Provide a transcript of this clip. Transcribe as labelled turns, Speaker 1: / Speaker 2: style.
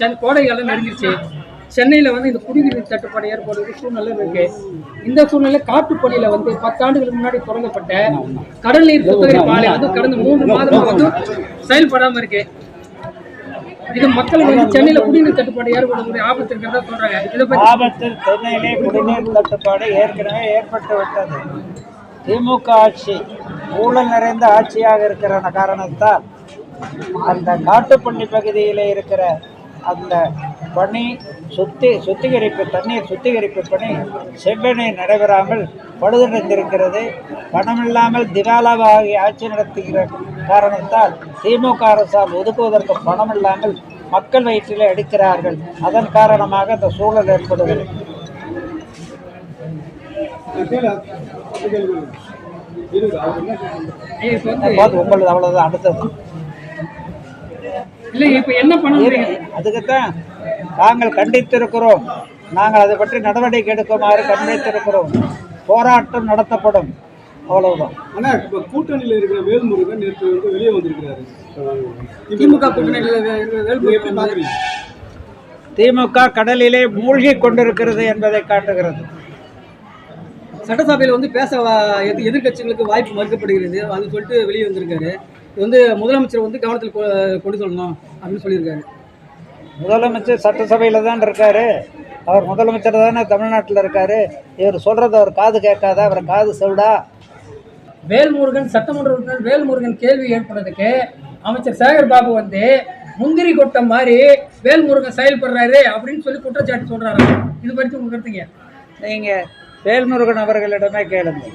Speaker 1: சென் கோடை நெருங்கிடுச்சு சென்னையில் வந்து இந்த குடிநீர் தட்டுப்பாடு ஏற்படுவது சூழ்நிலை இருக்கு. இந்த சூழ்நிலை காட்டுப்பணியில் வந்து பத்தாண்டுகளுக்கு முன்னாடி தொடங்கப்பட்ட கடல் நீர் சுத்திகரிப்பு ஆலை வந்து கடந்த மூன்று மாதமாக வந்து செயல்படாமல் இருக்கு. இது மக்களுக்கு வந்து சென்னையில் குடிநீர் தட்டுப்பாடு ஏற்படக்கூடிய ஆபத்து இருக்கிறதா சொல்றாங்க. இதை பற்றி
Speaker 2: ஆபத்து சென்னையிலே குடிநீர் தட்டுப்பாடு ஏற்கனவே ஏற்பட்டு விட்டது. திமுக ஆட்சி ஊழல் நிறைந்த ஆட்சியாக இருக்கிற காரணத்தால் அந்த காட்டுப்பண்ணி பகுதியில் இருக்கிற அந்த பணி சுத்தி சுத்திகரிப்பு தண்ணீர் சுத்திகரிப்பு பணி செவ்வனே நடைபெறாமல் பழுதடைந்திருக்கிறது. பணமில்லாமல் திகாலாவாகி ஆட்சி நடத்துகிற காரணத்தால் திமுக அரசால் ஒதுக்குவதற்கு பணமில்லாமல் மக்கள் வயிற்றிலே அடிக்கிறார்கள். அதன் காரணமாக இந்த சூழல் ஏற்படுகிறது. உங்களது அவ்வளவுதான். அடுத்தது.
Speaker 1: இல்ல இப்ப என்ன பண்ண
Speaker 2: அதுக்குத்தான் நாங்கள் கண்டித்திருக்கிறோம். நாங்கள் அதை பற்றி நடவடிக்கை எடுக்குமாறு கண்டித்திருக்கிறோம். போராட்டம் நடத்தப்படும். அவ்வளவுதான்.
Speaker 3: ஆனா இப்ப கூட்டணியில இருக்கிற வேல்முருகன் நேற்று வந்து வெளியே வந்திருக்கிறாரு.
Speaker 1: திமுக கூட்டணியில்
Speaker 2: திமுக கடலிலே மூழ்கி கொண்டிருக்கிறது என்பதை காட்டுகிறது.
Speaker 1: சட்டசபையில் வந்து பேச வா- எதிர் எதிர்க்கட்சிகளுக்கு வாய்ப்பு மறுக்கப்படுகிறது. அது சொல்லிட்டு வெளியே வந்திருக்காரு. இது வந்து முதலமைச்சர் வந்து கவனத்தில் கொ- கொண்டு சொல்லணும் அப்படின்னு சொல்லியிருக்காரு.
Speaker 2: முதலமைச்சர் சட்டசபையில் தான் இருக்காரு. அவர் முதலமைச்சர் தானே தமிழ்நாட்டில் இருக்காரு. இவர் சொல்றது அவர் காது கேட்காதா? அவர் காது செவிடா?
Speaker 1: வேல்முருகன் சட்டமன்ற உறுப்பினர் வேல்முருகன் கேள்வி ஏற்படுறதுக்கு அமைச்சர் சேகர் பாபு வந்து முந்திரி கொட்டம் மாதிரி வேல்முருகன் செயல்படுறாரு அப்படின்னு சொல்லி குற்றச்சாட்டு சொல்றாரு இது பற்றி உங்க கருத்துங்க?
Speaker 2: நீங்க வேல்முருகன் அவர்களிடமே கேளுங்கள்